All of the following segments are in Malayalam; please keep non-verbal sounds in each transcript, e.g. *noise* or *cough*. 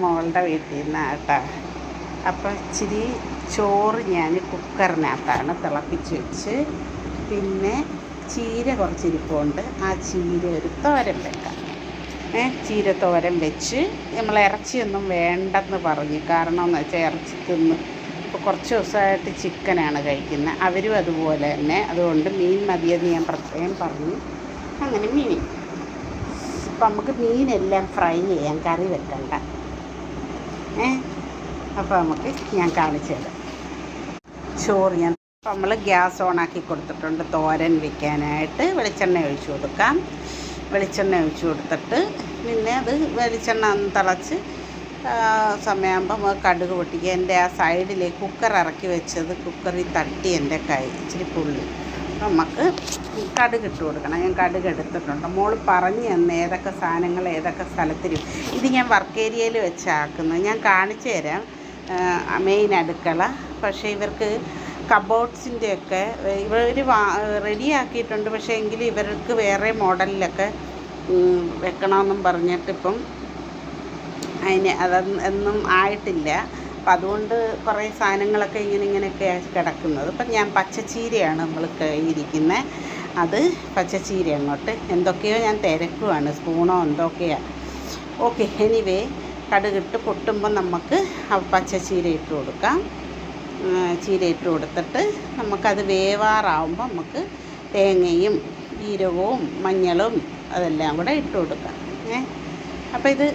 മോളുടെ വീട്ടിൽ നിന്നാണ് കേട്ടോ അപ്പോൾ ഇച്ചിരി ചോറ് ഞാൻ കുക്കറിനകത്താണ് തിളപ്പിച്ച് വെച്ച്. പിന്നെ ചീര കുറച്ചിരിപ്പുണ്ട്. ആ ചീര ഒരു തോരൻ വെക്കാം. ഏ ചീര തോരൻ വെച്ച് നമ്മൾ ഇറച്ചിയൊന്നും വേണ്ടെന്ന് പറഞ്ഞു. കാരണം എന്ന് വെച്ചാൽ ഇറച്ചി തിന്ന്. ഇപ്പോൾ കുറച്ച് ദിവസമായിട്ട് ചിക്കനാണ് കഴിക്കുന്നത്. അവരും അതുപോലെ തന്നെ. അതുകൊണ്ട് മീൻ മതിയെന്ന് ഞാൻ പ്രത്യേകം പറഞ്ഞു. അങ്ങനെ മീൻ. അപ്പം നമുക്ക് മീനെല്ലാം ഫ്രൈ ചെയ്യാം കറി വെക്കണ്ട. അപ്പോൾ നമുക്ക് ഞാൻ കാണിച്ചു തരാം. ചോറ് ഞാൻ നമ്മൾ ഗ്യാസ് ഓണാക്കി കൊടുത്തിട്ടുണ്ട്. തോരൻ വെക്കാനായിട്ട് വെളിച്ചെണ്ണ ഒഴിച്ചു കൊടുക്കാം. വെളിച്ചെണ്ണ ഒഴിച്ചു കൊടുത്തിട്ട് പിന്നെ അത് വെളിച്ചെണ്ണ ഒന്ന് തിളച്ച് സമയമാകുമ്പോൾ കടുക് പൊട്ടിക്കുക. എന്റെ ആ സൈഡിൽ കുക്കർ ഇറക്കി വെച്ചത് കുക്കറിൽ തട്ടി എന്റെ കൈ ഇച്ചിരി പുള്ളി. നമുക്ക് കടുക് ഇട്ട് കൊടുക്കണം. ഞാൻ കടുക് എടുത്തിട്ടുണ്ട്. മോൾ പറഞ്ഞു തന്ന ഏതൊക്കെ സാധനങ്ങൾ ഏതൊക്കെ സ്ഥലത്തിലും. ഇത് ഞാൻ വർക്ക് ഏരിയയിൽ വെച്ചാക്കുന്നത്. ഞാൻ കാണിച്ചു തരാം. മെയിൻ അടുക്കള. പക്ഷേ ഇവർക്ക് കബോർഡ്സിന്റെയൊക്കെ ഇവർ റെഡിയാക്കിയിട്ടുണ്ട് പക്ഷേ എങ്കിലും ഇവർക്ക് വേറെ മോഡലിലൊക്കെ വെക്കണമെന്നും പറഞ്ഞിട്ടിപ്പം അതിന് അതൊന്നും ആയിട്ടില്ല. അപ്പം അതുകൊണ്ട് കുറേ സാധനങ്ങളൊക്കെ ഇങ്ങനെ ഇങ്ങനെയൊക്കെ കിടക്കുന്നത്. ഇപ്പം ഞാൻ പച്ചച്ചീരയാണ് നമ്മൾ ഇരിക്കുന്നത് അത് പച്ചച്ചീര അങ്ങോട്ട്. എന്തൊക്കെയോ ഞാൻ തിരക്കുവാണ് സ്പൂണോ എന്തൊക്കെയാണ് ഓക്കെ എനിവേ കടുകിട്ട് പൊട്ടുമ്പോൾ നമുക്ക് ആ പച്ചച്ചീര ഇട്ട് കൊടുക്കാം. ചീര ഇട്ട് കൊടുത്തിട്ട് നമുക്കത് വേവാറാവുമ്പോൾ നമുക്ക് തേങ്ങയും ജീരകവും മഞ്ഞളും അതെല്ലാം കൂടെ ഇട്ട് കൊടുക്കാം. ഏ അപ്പോൾ ഇത്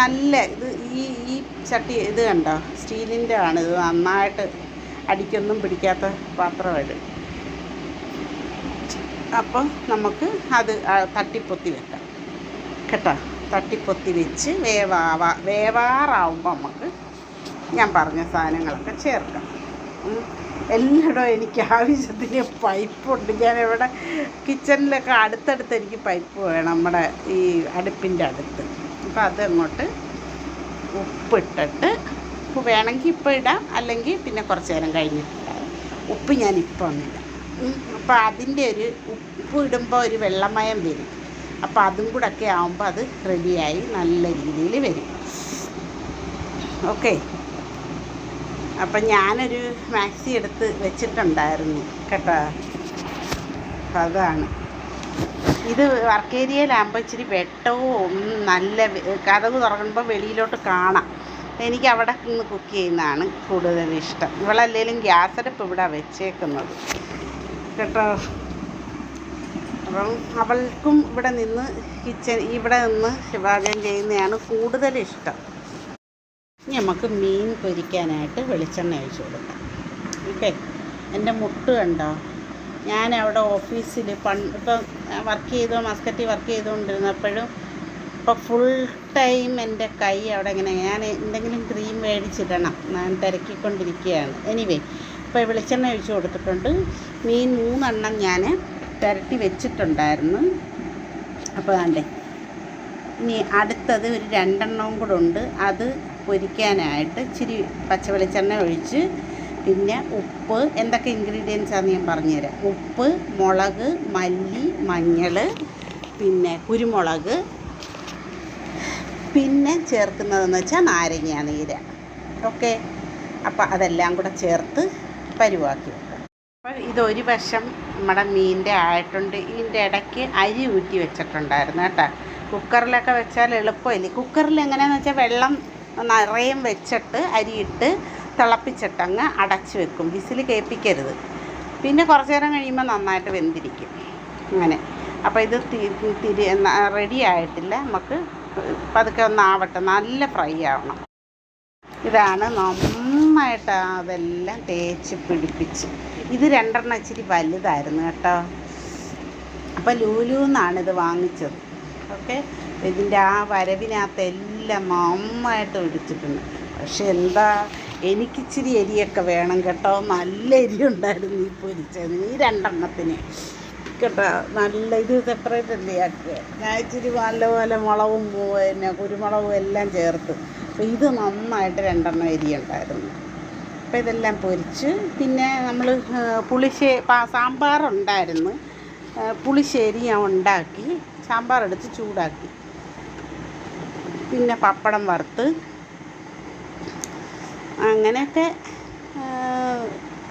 നല്ല ഇത് ഈ ഈ ചട്ടി ഇത് കണ്ടോ? സ്റ്റീലിന്റെ ആണ്. ഇത് നന്നായിട്ട് അടിക്കൊന്നും പിടിക്കാത്ത പാത്രമായിട്ട്. അപ്പോൾ നമുക്ക് അത് തട്ടിപ്പൊത്തി വെക്കാം. കേട്ടോ? തട്ടിപ്പൊത്തി വെച്ച് വേവാവാ വേവാറാവുമ്പോൾ നമുക്ക് ഞാൻ പറഞ്ഞ സാധനങ്ങളൊക്കെ ചേർക്കാം. എല്ലായിടും എനിക്ക് ആവശ്യത്തിന് പൈപ്പുണ്ട്. ഞാൻ ഇവിടെ കിച്ചണിലൊക്കെ അടുത്തടുത്ത് എനിക്ക് പൈപ്പ് വേണം. നമ്മുടെ ഈ അടുപ്പിന്റെ അടുത്ത്. അപ്പോൾ അതങ്ങോട്ട് ഉപ്പിട്ടിട്ട് ഉപ്പ് വേണമെങ്കിൽ ഇപ്പോൾ ഇടാം. അല്ലെങ്കിൽ പിന്നെ കുറച്ച് നേരം കഴിഞ്ഞിട്ടിടാം ഉപ്പ് ഞാൻ ഇപ്പോൾ ഒന്നിടാം അപ്പോൾ അതിന്റെ ഒരു ഉപ്പ് ഇടുമ്പോൾ ഒരു വെള്ളമയം വരും. അപ്പോൾ അതും കൂടെ ഒക്കെ ആകുമ്പോൾ അത് റെഡിയായി നല്ല രീതിയിൽ വരും. ഓക്കെ. അപ്പം ഞാനൊരു മാക്സി എടുത്ത് വെച്ചിട്ടുണ്ടായിരുന്നു കേട്ടോ. അതാണ്. ഇത് വർക്ക് ഏരിയയിലാകുമ്പോൾ ഇച്ചിരി വെട്ടവും നല്ല കഥവ് തുറക്കുമ്പോൾ വെളിയിലോട്ട് കാണാം. എനിക്ക് അവിടെ നിന്ന് കുക്ക് ചെയ്യുന്നതാണ് കൂടുതൽ ഇഷ്ടം ഇവളല്ലേലും ഗ്യാസ് അടുപ്പ് ഇവിടെ വെച്ചേക്കുന്നത്. കേട്ടോ? അപ്പം അവൾക്കും ഇവിടെ നിന്ന് കിച്ചൺ ഇവിടെ നിന്ന് പാചകം ചെയ്യുന്നതാണ് കൂടുതൽ ഇഷ്ടം ഇനി നമുക്ക് മീൻ പൊരിക്കാനായിട്ട് വെളിച്ചെണ്ണ ഒഴിച്ചു കൊടുക്കാം. ഓക്കെ എന്റെ മുട്ട് കണ്ടോ? ഞാൻ അവിടെ ഓഫീസിൽ പണ്ട് ഇപ്പം വർക്ക് ചെയ്തോ മസ്കറ്റി വർക്ക് ചെയ്തുകൊണ്ടിരുന്നപ്പോഴും ഇപ്പോൾ ഫുൾ ടൈം എന്റെ കൈ അവിടെ ഇങ്ങനെ ഞാൻ എന്തെങ്കിലും ക്രീം മേടിച്ചിടണം. ഞാൻ തിരക്കിക്കൊണ്ടിരിക്കുകയാണ്. എനിവേ ഇപ്പോൾ വെളിച്ചെണ്ണ ഒഴിച്ച് കൊടുത്തിട്ടുണ്ട്. മീൻ മൂന്നെണ്ണം ഞാൻ പുരട്ടി വെച്ചിട്ടുണ്ടായിരുന്നു. അപ്പോൾ അതെ ഇനി അടുത്തത് ഒരു രണ്ടെണ്ണവും കൂടെ ഉണ്ട്. അത് പൊരിക്കാനായിട്ട് ഇച്ചിരി പച്ച വെളിച്ചെണ്ണ ഒഴിച്ച് പിന്നെ ഉപ്പ് എന്തൊക്കെ ഇൻഗ്രീഡിയൻസ് ആണെന്ന് ഞാൻ പറഞ്ഞുതരാം. ഉപ്പ് മുളക് മല്ലി മഞ്ഞൾ പിന്നെ കുരുമുളക് പിന്നെ ചേർക്കുന്നതെന്ന് വെച്ചാൽ നാരങ്ങ നീര്. ഓക്കെ അപ്പോൾ അതെല്ലാം കൂടെ ചേർത്ത് പരുവാക്കി വെക്കാം അപ്പോൾ ഇതൊരു വശം നമ്മുടെ മീനിന്റെ ആയിട്ടുണ്ട്. ഇതിന്റെ ഇടയ്ക്ക് അരി ഊറ്റി വെച്ചിട്ടുണ്ടായിരുന്നു കേട്ടോ. കുക്കറിലൊക്കെ വെച്ചാൽ എളുപ്പമില്ല? കുക്കറിൽ എങ്ങനെയാണെന്ന് വെച്ചാൽ വെള്ളം നിറയും വെച്ചിട്ട് അരിയിട്ട് തിളപ്പിച്ചിട്ട് അടച്ചു വെക്കും. വിസിൽ കേൾപ്പിക്കരുത്. പിന്നെ കുറച്ച് നേരം കഴിയുമ്പോൾ നന്നായിട്ട് വെന്തിരിക്കും. അങ്ങനെ. അപ്പോൾ ഇത് തിരി റെഡി ആയിട്ടില്ല. നമുക്ക് പതുക്കെ ഒന്ന് ആവട്ടെ. നല്ല ഫ്രൈ ആവണം. ഇതാണ് നന്നായിട്ട് അതെല്ലാം തേച്ച് പിടിപ്പിച്ച്. ഇത് രണ്ടെണ്ണം ഇച്ചിരി വലുതായിരുന്നു കേട്ടോ. അപ്പോൾ ലൂലൂന്നാണ് ഇത് വാങ്ങിച്ചത്. ഓക്കെ? ഇതിന്റെ ആ വരവിനകത്ത് എല്ലാം നന്നായിട്ട് പിടിച്ചിട്ടുണ്ട് പക്ഷെ എന്താ എനിക്കിച്ചിരി എരിയൊക്കെ വേണം കേട്ടോ. നല്ല എരി ഉണ്ടായിരുന്നു ഈ പൊരിച്ചത്. ഈ രണ്ടെണ്ണത്തിന്. കേട്ടോ നല്ല ഇത് സെപ്പറേറ്റ് അല്ലേ? ആക്കുക ഞാൻ ഇച്ചിരി നല്ലപോലെ മുളകും പിന്നെ കുരുമുളകും എല്ലാം ചേർത്ത്. അപ്പോൾ ഇത് നന്നായിട്ട് രണ്ടെണ്ണം എരി ഉണ്ടായിരുന്നു അപ്പോൾ ഇതെല്ലാം പൊരിച്ച്. പിന്നെ നമ്മൾ പുളിശ്ശേ സാമ്പാറുണ്ടായിരുന്നു പുളിശ്ശേരി ഞാൻ ഉണ്ടാക്കി. സാമ്പാർ എടുത്ത് ചൂടാക്കി. പിന്നെ പപ്പടം വറുത്ത്. അങ്ങനെയൊക്കെ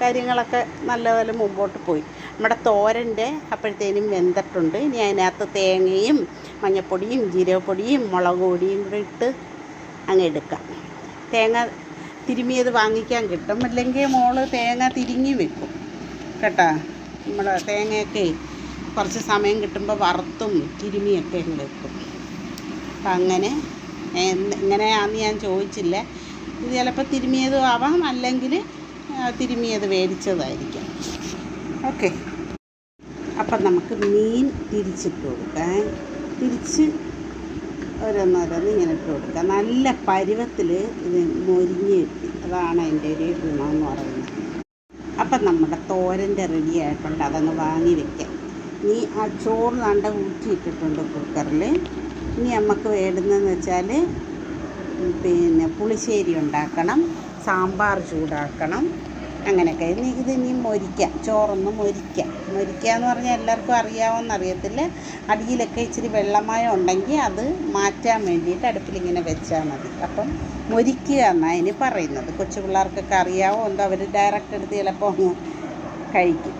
കാര്യങ്ങളൊക്കെ നല്ലപോലെ മുമ്പോട്ട് പോയി. നമ്മുടെ തോരന്റെ അപ്പോഴത്തേനും വെന്തിട്ടുണ്ട്. ഇനി അതിനകത്ത് തേങ്ങയും മഞ്ഞൾപ്പൊടിയും ജീരകപ്പൊടിയും മുളക് പൊടിയും കൂടെ ഇട്ട് അങ്ങ് എടുക്കാം. തേങ്ങ തിരുമിയത് വാങ്ങിക്കാൻ കിട്ടും. അല്ലെങ്കിൽ മോൾ തേങ്ങ തിരിങ്ങി വെക്കും. കേട്ടോ? നമ്മുടെ തേങ്ങയൊക്കെ കുറച്ച് സമയം കിട്ടുമ്പോൾ വറുത്തും തിരുമിയൊക്കെ അങ്ങ് വെക്കും. അപ്പം അങ്ങനെ എങ്ങനെയാണെന്ന് ഞാൻ ചോദിച്ചില്ല. ഇത് ചിലപ്പോൾ തിരുമിയതും ആവാം അല്ലെങ്കിൽ തിരുമിയത് മേടിച്ചതായിരിക്കും ഓക്കെ. അപ്പം നമുക്ക് മീൻ തിരിച്ചിട്ട് കൊടുക്കാം. തിരിച്ച് ഓരോന്നോരോന്ന് ഇങ്ങനെ ഇട്ട് കൊടുക്കാം. നല്ല പരുവത്തിൽ ഇത് മൊരിഞ്ഞ് കിട്ടി. അതാണ് അതിന്റെ ഒരു എന്ന് പറയുന്നത്. അപ്പം നമ്മുടെ തോരന്റെ റെഡി ആയിട്ടുണ്ട്. അതങ്ങ് വാങ്ങി വെക്കാം. നീ ആ ചോറ് നണ്ട ഊറ്റിയിട്ടിട്ടുണ്ട് കുക്കറിൽ ഇനി നമുക്ക് വേണ്ടുന്നതെന്ന് വെച്ചാൽ പിന്നെ പുളിശ്ശേരി ഉണ്ടാക്കണം സാമ്പാർ ചൂടാക്കണം അങ്ങനെയൊക്കെ. ഇനി ഇത് ഇനി മൊരിക്കാം ചോറൊന്ന് മൊരിക്കാം. മൊരിക്കുക എന്ന് പറഞ്ഞാൽ എല്ലാവർക്കും അറിയാവുമെന്ന് അറിയത്തില്ല. അടിയിലൊക്കെ ഇച്ചിരി വെള്ളമയം ഉണ്ടെങ്കിൽ അത് മാറ്റാൻ വേണ്ടിയിട്ട് അടുപ്പിലിങ്ങനെ വെച്ചാൽ മതി. അപ്പം മൊരിക്കുക എന്നാണ് അതിന് പറയുന്നത്. കൊച്ചു പിള്ളേർക്കൊക്കെ അറിയാവോ എന്തോ അവർ ഡയറക്റ്റ് എടുത്ത് ചിലപ്പോൾ അങ്ങ് കഴിക്കും.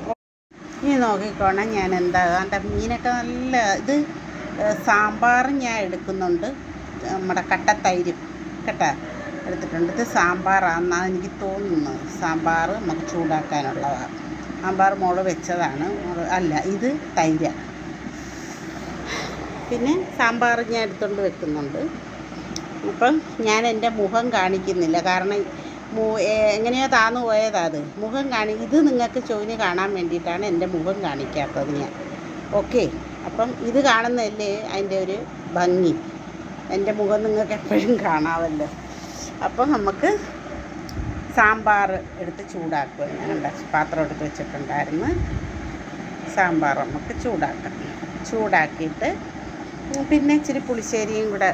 ഇനി നോക്കിക്കോണം ഞാൻ എന്താ. മീനൊക്കെ നല്ല ഇത് സാമ്പാർ ഞാൻ എടുക്കുന്നുണ്ട്. നമ്മുടെ കട്ടത്തൈരും കേട്ടോ എടുത്തിട്ടുണ്ട്. ഇത് സാമ്പാറാണെന്നാണ് എനിക്ക് തോന്നുന്നത്. സാമ്പാർ നമുക്ക് ചൂടാക്കാനുള്ളതാണ് സാമ്പാർ മുളക് വെച്ചതാണ്. അല്ല ഇത് തൈര. പിന്നെ സാമ്പാർ ഞാൻ എടുത്തുകൊണ്ട് വെക്കുന്നുണ്ട്. അപ്പം ഞാൻ എന്റെ മുഖം കാണിക്കുന്നില്ല. കാരണം മു എങ്ങനെയോ താന്നു പോയതാ അത്. മുഖം കാണി ഇത് നിങ്ങൾക്ക് ചോദിന് കാണാൻ വേണ്ടിയിട്ടാണ് എന്റെ മുഖം കാണിക്കാത്തത് ഞാൻ. ഓക്കെ. അപ്പം ഇത് കാണുന്നതല്ലേ അതിന്റെ ഒരു ഭംഗി? എന്റെ മുഖം നിങ്ങൾക്ക് എപ്പോഴും കാണാമല്ലോ. അപ്പോൾ നമുക്ക് സാമ്പാർ എടുത്ത് ചൂടാക്കുക. ഞാനുണ്ട് പാത്രം എടുത്ത് വെച്ചിട്ടുണ്ടായിരുന്നു. സാമ്പാർ നമുക്ക് ചൂടാക്കാം. ചൂടാക്കിയിട്ട് പിന്നെ ഇച്ചിരി പുളിശ്ശേരിയും കൂടെ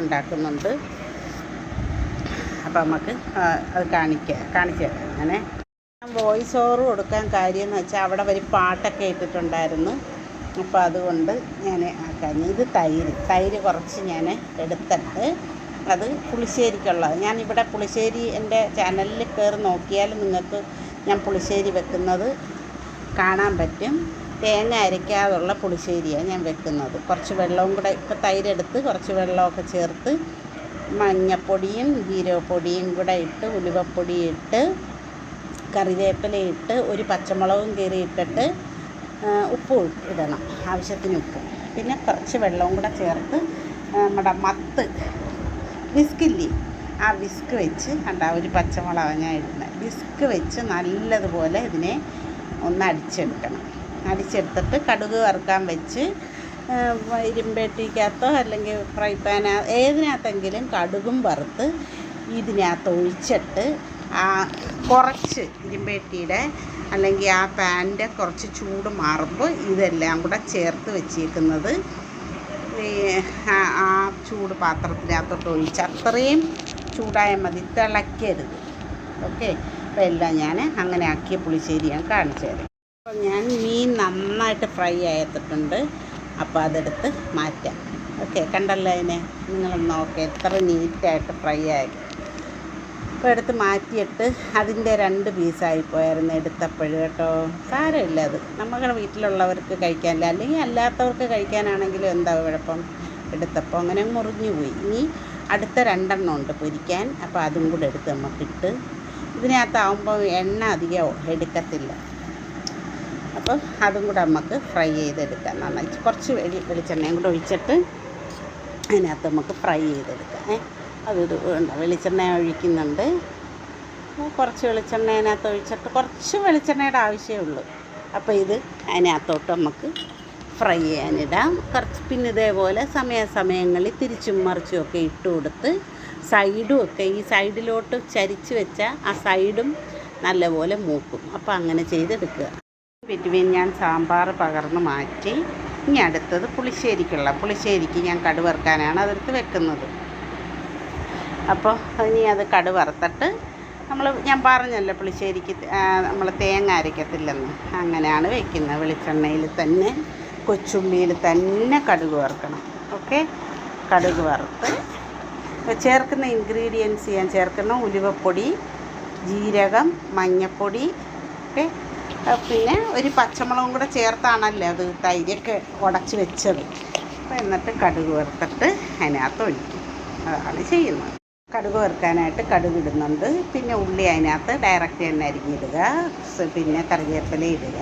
ഉണ്ടാക്കുന്നുണ്ട്. അപ്പം നമുക്ക് അത് കാണിക്കാം കാണിച്ചു തരാം. അങ്ങനെ വോയിസ് ഓവർ കൊടുക്കാൻ കാര്യം എന്ന് വെച്ചാൽ അവിടെ ഒരു പാട്ടൊക്കെ ഇട്ടിട്ടുണ്ടായിരുന്നു. അപ്പോൾ അതുകൊണ്ട് ഞാൻ ആക്കാൻ ഇത് തൈര് തൈര് കുറച്ച് ഞാൻ എടുത്തിട്ട് അത് പുളിശ്ശേരിക്കുള്ളത് ഞാനിവിടെ പുളിശ്ശേരി എന്റെ ചാനലിൽ കയറി നോക്കിയാൽ നിങ്ങൾക്ക് ഞാൻ പുളിശ്ശേരി വെക്കുന്നത് കാണാൻ പറ്റും. തേങ്ങ അരയ്ക്കാതുള്ള പുളിശ്ശേരിയാണ് ഞാൻ വെക്കുന്നത്. കുറച്ച് വെള്ളവും കൂടെ ഇപ്പോൾ തൈരെടുത്ത് കുറച്ച് വെള്ളമൊക്കെ ചേർത്ത് മഞ്ഞപ്പൊടിയും ജീരകപ്പൊടിയും കൂടെ ഇട്ട് ഉലുവപ്പൊടി ഇട്ട് കറിവേപ്പില ഇട്ട് ഒരു പച്ചമുളകും കീറി ഇട്ടിട്ട് ഉപ്പ് ഇടണം ആവശ്യത്തിന് ഉപ്പ്. പിന്നെ കുറച്ച് വെള്ളവും കൂടെ ചേർത്ത് നമ്മുടെ മത്ത് വിസ്കില്ലേ ആ വിസ്ക് വെച്ച് കണ്ട ഒരു പച്ചമുളക് ഞാൻ ഇടുന്നത് വിസ്ക് വെച്ച് നല്ലതുപോലെ ഇതിനെ ഒന്ന് അടിച്ചെടുക്കണം. അടിച്ചെടുത്തിട്ട് കടുക് വറുക്കാൻ വെച്ച് ഇരുമ്പേട്ടിക്കകത്തോ അല്ലെങ്കിൽ ഫ്രൈ പാന ഏതിനകത്തെങ്കിലും കടുകും വറുത്ത് ഇതിനകത്ത് ഒഴിച്ചിട്ട് കുറച്ച് ഇരുമ്പേട്ടിയുടെ അല്ലെങ്കിൽ ആ പാനിന്റെ കുറച്ച് ചൂട് മാറുമ്പോൾ ഇതെല്ലാം കൂടെ ചേർത്ത് വെച്ചേക്കുന്നത് ആ ചൂട് പാത്രത്തിനകത്തോട്ട് ഒഴിച്ച് അത്രയും ചൂടായാൽ മതി. തിളയ്ക്കരുത് ഓക്കെ? അപ്പോൾ എല്ലാം ഞാൻ അങ്ങനെ ആക്കിയ പുളിശ്ശേരി ഞാൻ കാണിച്ചു തരാം. അപ്പോൾ ഞാൻ മീൻ നന്നായിട്ട് ഫ്രൈ ആയിട്ടുണ്ട് അപ്പോൾ അതെടുത്ത് മാറ്റാം. ഓക്കെ? കണ്ടല്ലോ അതിനെ? നിങ്ങളൊന്ന് നോക്കെ. എത്ര നീറ്റായിട്ട് ഫ്രൈ ആയി. അപ്പോൾ എടുത്ത് മാറ്റിയിട്ട് അതിന്റെ രണ്ട് പീസായി പോയായിരുന്നു എടുത്തപ്പോൾ കേട്ടോ. സാരമില്ല അത്. നമ്മുടെ വീട്ടിലുള്ളവർക്ക് കഴിക്കാനില്ല. അല്ലെങ്കിൽ അല്ലാത്തവർക്ക് കഴിക്കാനാണെങ്കിലും എന്താ കുഴപ്പം? എടുത്തപ്പോൾ അങ്ങനെ മുറിഞ്ഞു പോയി. ഇനി അടുത്ത രണ്ടെണ്ണം ഉണ്ട് പൊരിക്കാൻ. അപ്പോൾ അതും കൂടെ എടുത്ത് നമുക്കിട്ട് ഇതിനകത്താവുമ്പോൾ എണ്ണ അധികം എടുക്കത്തില്ല. അപ്പോൾ അതും കൂടെ നമുക്ക് ഫ്രൈ ചെയ്തെടുക്കാം. നന്നായി കുറച്ച് വെളി വെളിച്ചെണ്ണയും കൂടെ ഒഴിച്ചിട്ട് അതിനകത്ത് നമുക്ക് ഫ്രൈ ചെയ്തെടുക്കാം. ഏ? വേണ്ട വെളിച്ചെണ്ണ ഒഴിക്കുന്നുണ്ട്. കുറച്ച് വെളിച്ചെണ്ണ അതിനകത്ത് ഒഴിച്ചിട്ട് കുറച്ച് വെളിച്ചെണ്ണയുടെ ആവശ്യമേ ഉള്ളൂ. അപ്പോൾ ഇത് അതിനകത്തോട്ട് നമുക്ക് ഫ്രൈ ചെയ്യാനിടാം. കുറച്ച് പിന്നെ ഇതേപോലെ സമയാസമയങ്ങളിൽ തിരിച്ചും മറിച്ചും ഒക്കെ ഇട്ട് കൊടുത്ത് സൈഡും ഒക്കെ ഈ സൈഡിലോട്ട് ചരിച്ച് വെച്ചാൽ ആ സൈഡും നല്ലപോലെ മൂക്കും. അപ്പോൾ അങ്ങനെ ചെയ്തെടുക്കുക. ബിറ്റ്വീൻ ഞാൻ സാമ്പാർ പകർന്ന് മാറ്റി. ഇനി അടുത്തത് പുളിശ്ശേരിക്കുള്ള പുളിശ്ശേരിക്ക് ഞാൻ കടുവറുക്കാനാണ് അതെടുത്ത് വെക്കുന്നത്. അപ്പോൾ ഇനി അത് കടു വറുത്തിട്ട് നമ്മൾ ഞാൻ പറഞ്ഞല്ലോ പുളിശ്ശേരിക്ക് നമ്മൾ തേങ്ങ അരയ്ക്കത്തില്ലെന്ന്. അങ്ങനെയാണ് വെക്കുന്നത് വെളിച്ചെണ്ണയിൽ തന്നെ കൊച്ചുള്ളിയിൽ തന്നെ കടുക് വറുക്കണം. ഓക്കെ? കടുക് വറുത്ത് ചേർക്കുന്ന ഇൻഗ്രീഡിയൻസ് ഞാൻ ചേർക്കുന്ന ഉലുവപ്പൊടി ജീരകം മഞ്ഞൾപ്പൊടി ഒക്കെ പിന്നെ ഒരു പച്ചമുളകും കൂടെ ചേർത്താണല്ലോ അത് തൈരൊക്കെ ഉടച്ച് വെച്ചത്. അപ്പോൾ എന്നിട്ട് കടുക് വറുത്തിട്ട് അതിനകത്ത് ഒഴിക്കും. അതാണ് ചെയ്യുന്നത്. കടുക് വറുക്കാനായിട്ട് കടുക് ഇടുന്നുണ്ട്. പിന്നെ ഉള്ളി അതിനകത്ത് ഡയറക്റ്റ് എണ്ണ അരിഞ്ഞിടുക. പിന്നെ കറിവേപ്പില ഇടുക.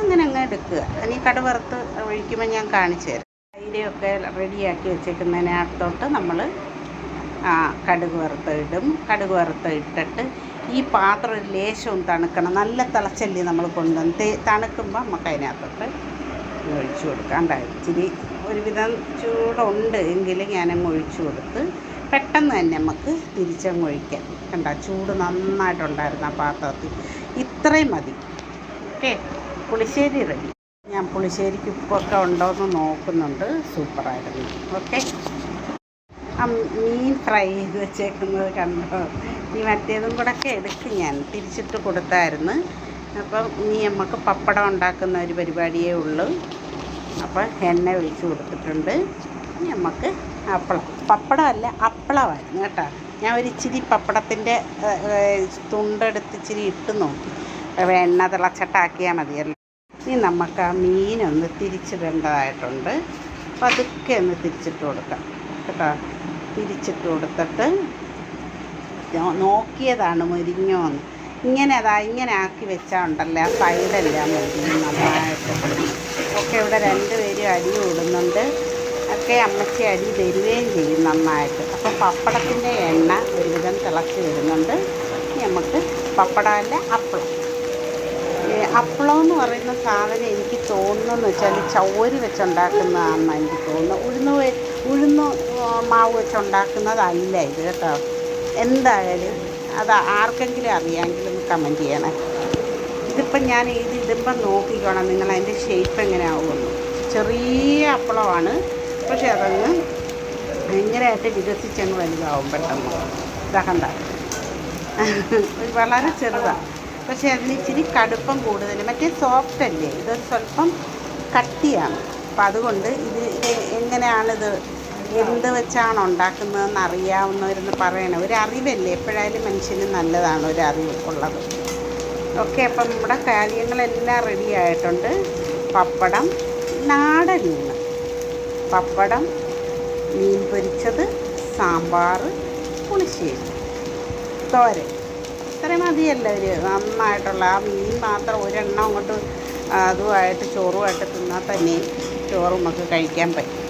അങ്ങനെ അങ്ങ് എടുക്കുക. ഇനി കടുക് വറുത്ത് ഒഴിക്കുമ്പോൾ ഞാൻ കാണിച്ചു തരാം. തൈരൊക്കെ റെഡിയാക്കി വെച്ചേക്കുന്നതിനകത്തോട്ട് നമ്മൾ ആ കടുക് വറുത്ത് ഇടും. കടുക് വറുത്ത് ഇട്ടിട്ട് ഈ പാത്രം ഒരു ലേശവും തണുക്കണം. നല്ല തിളച്ചല്ലേ നമ്മൾ കൊണ്ടുവന്ന് തണുക്കുമ്പോൾ നമുക്ക് അതിനകത്തോട്ട് ഒഴിച്ചു കൊടുക്കാം. ഇച്ചിരി ഒരുവിധം ചൂടുണ്ട് എങ്കിലും ഞാനങ്ങ് ഒഴിച്ചു കൊടുത്ത് പെട്ടെന്ന് തന്നെ നമുക്ക് തിരിച്ചങ്ങ് ഒഴിക്കാം. കണ്ട? ചൂട് നന്നായിട്ടുണ്ടായിരുന്നു ആ പാത്രത്തിൽ. ഇത്രയും മതി. ഓക്കെ? പുളിശ്ശേരി റെഡി. ഞാൻ പുളിശ്ശേരിക്ക് ഉപ്പൊക്കെ ഉണ്ടോയെന്ന് നോക്കുന്നുണ്ട്. സൂപ്പറായിരുന്നു. ഓക്കെ? ആ മീൻ ഫ്രൈ ചെയ്ത് വെച്ചേക്കുന്നത് കണ്ടോ? ഈ മറ്റേതും കൂടെ ഒക്കെ എടുക്കും ഞാൻ. തിരിച്ചിട്ട് കൊടുത്തായിരുന്നു. അപ്പം ഇനി നമുക്ക് പപ്പടം ഉണ്ടാക്കുന്ന ഒരു പരിപാടിയേ ഉള്ളൂ. അപ്പം എണ്ണ ഒഴിച്ച് കൊടുത്തിട്ടുണ്ട്. നമുക്ക് അപ്പളം. പപ്പടമല്ല അപ്പളമായിരുന്നു കേട്ടോ. ഞാൻ ഒരു ഇച്ചിരി പപ്പടത്തിന്റെ തുണ്ടെടുത്ത് ഇച്ചിരി ഇട്ട് നോക്കി. എണ്ണ തിളച്ചിട്ടാക്കിയാൽ മതിയല്ലോ ഇനി നമുക്ക് ആ മീനൊന്ന് തിരിച്ചിടേണ്ടതായിട്ടുണ്ട് പതുക്കെ ഒന്ന് തിരിച്ചിട്ട് കൊടുക്കാം. കേട്ടോ. തിരിച്ചിട്ട് കൊടുത്തിട്ട് നോക്കിയതാണ് മുരിഞ്ഞോന്ന് ഇങ്ങനെ അതാ ഇങ്ങനെ ആക്കി വെച്ചാൽ ഉണ്ടല്ലോ. ആ സൈഡെല്ലാം മുരിഞ്ഞ് നന്നായിട്ട്. ഒക്കെ ഇവിടെ രണ്ടുപേരും അരി ഇടുന്നുണ്ട്. ഒക്കെ അമ്മച്ചി അരി തരുകയും ചെയ്യും നന്നായിട്ട്. അപ്പോൾ പപ്പടത്തിന്റെ എണ്ണ ഒരുവിധം തിളച്ച് വരുന്നുണ്ട്. നമുക്ക് പപ്പടമല്ല അപ്പളം. അപ്പളം എന്ന് പറയുന്ന സാധനം എനിക്ക് തോന്നുന്നതെന്ന് വെച്ചാൽ ചവ്വരി വെച്ചുണ്ടാക്കുന്നതാണെന്ന് എനിക്ക് തോന്നുന്നത്. ഉഴുന്ന് ഉഴുന്ന് മാവ് വെച്ചുണ്ടാക്കുന്നതല്ല ഇത് കേട്ടോ. എന്തായാലും അത് ആർക്കെങ്കിലും അറിയാമെങ്കിൽ ഒന്ന് കമന്റ് ചെയ്യണേ. ഇതിപ്പം ഞാൻ ഇത് ഇടുമ്പം നോക്കിക്കോണം നിങ്ങൾ അതിന്റെ ഷേപ്പ് എങ്ങനെ ആവുമെന്ന് ചെറിയ അപ്പളമാണ്. പക്ഷെ അതങ്ങ് ഭയങ്കരമായിട്ട് വികസിച്ചങ്ങ് വലുതാവും പെട്ടെന്ന്. ദഹന്ത കണ്ട. ഒരു *laughs* വളരെ ചെറുതാണ് പക്ഷേ അതിന് ഇച്ചിരി കടുപ്പം കൂടുതൽ മറ്റേ സോഫ്റ്റ് അല്ലേ? ഇത് സ്വല്പം കട്ടിയാണ്. അപ്പം അതുകൊണ്ട് ഇത് എങ്ങനെയാണിത്? എന്ത് വെച്ചാണ് ഉണ്ടാക്കുന്നതെന്ന് അറിയാവുന്നവരെന്ന് പറയണം. ഒരു അറിവല്ലേ? എപ്പോഴായാലും മനുഷ്യന് നല്ലതാണ് ഒരു അറിവ് ഉള്ളത്. ഓക്കെ അപ്പം നമ്മുടെ കാര്യങ്ങളെല്ലാം റെഡി ആയിട്ടുണ്ട്. പപ്പടം നാടൻ പപ്പടം മീൻ പൊരിച്ചത് സാമ്പാർ പുളിശ്ശേരി. തോരൻ. ഇത്ര മതിയല്ലോ ഒരു നന്നായിട്ടുള്ള ആ മീൻ മാത്രം ഒരെണ്ണം അങ്ങോട്ട് അതുമായിട്ട് ചോറുമായിട്ട് തിന്നാൽ തന്നെ ചോറ് നമുക്ക് കഴിക്കാൻ പറ്റും.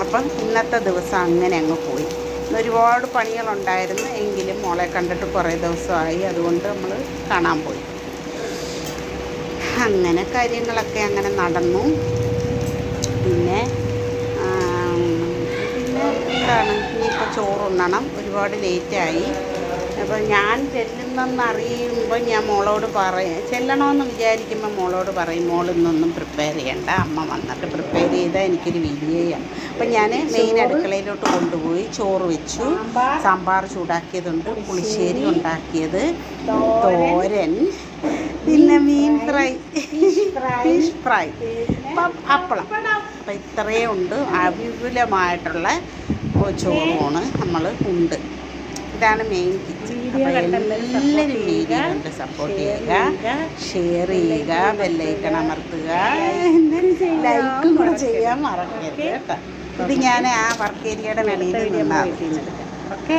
അപ്പം ഇന്നത്തെ ദിവസം അങ്ങനെ അങ്ങ് പോയി. ഇന്ന് ഒരുപാട് പണികളുണ്ടായിരുന്നു. എങ്കിലും മോളെ കണ്ടിട്ട് കുറേ ദിവസമായി. അതുകൊണ്ട് നമ്മൾ കാണാൻ പോയി. അങ്ങനെ കാര്യങ്ങളൊക്കെ അങ്ങനെ നടന്നു. പിന്നെ എന്താണ് ഇനിയിപ്പോൾ ചോറുണ്ണണം ഒരുപാട് ലേറ്റായി അപ്പോൾ ഞാൻ ചെല്ലുന്നെന്ന് അറിയുമ്പോൾ ഞാൻ മോളോട് പറയും ചെല്ലണമെന്ന് വിചാരിക്കുമ്പോൾ മോളോട് പറയും മോൾ ഇന്നൊന്നും പ്രിപ്പയർ ചെയ്യണ്ട. അമ്മ വന്നിട്ട് പ്രിപ്പയർ ചെയ്താൽ എനിക്കൊരു വിജയം. അപ്പം ഞാൻ മെയിൻ അടുക്കളയിലോട്ട് കൊണ്ടുപോയി ചോറ് വെച്ചു. സാമ്പാർ? ചൂടാക്കിയതുണ്ട്. പുളിശ്ശേരി ഉണ്ടാക്കിയത്. തോരൻ? പിന്നെ മീൻ ഫ്രൈ. Fish fry. അപ്പം അപ്പളം. അപ്പം ഇത്രയും ഉണ്ട് അവിപുലമായിട്ടുള്ള ചോറുമാണ് നമ്മൾ ഉണ്ട്. ഇതാണ് മെയിൻ കിച്ചൺ എല്ലാവരും വീഡിയോ കണ്ട് സപ്പോർട്ട് ചെയ്യുക ഷെയർ ചെയ്യുക ബെല്ലൈക്കൺ അമർത്തുക. ലൈക്കും കൂടെ ചെയ്യാൻ മറക്കരുത് കേട്ടോ. ഇത് ഞാൻ ആ വർക്ക് ഏരിയയുടെ വെളിയിൽ നിന്നാണ് ഓക്കെ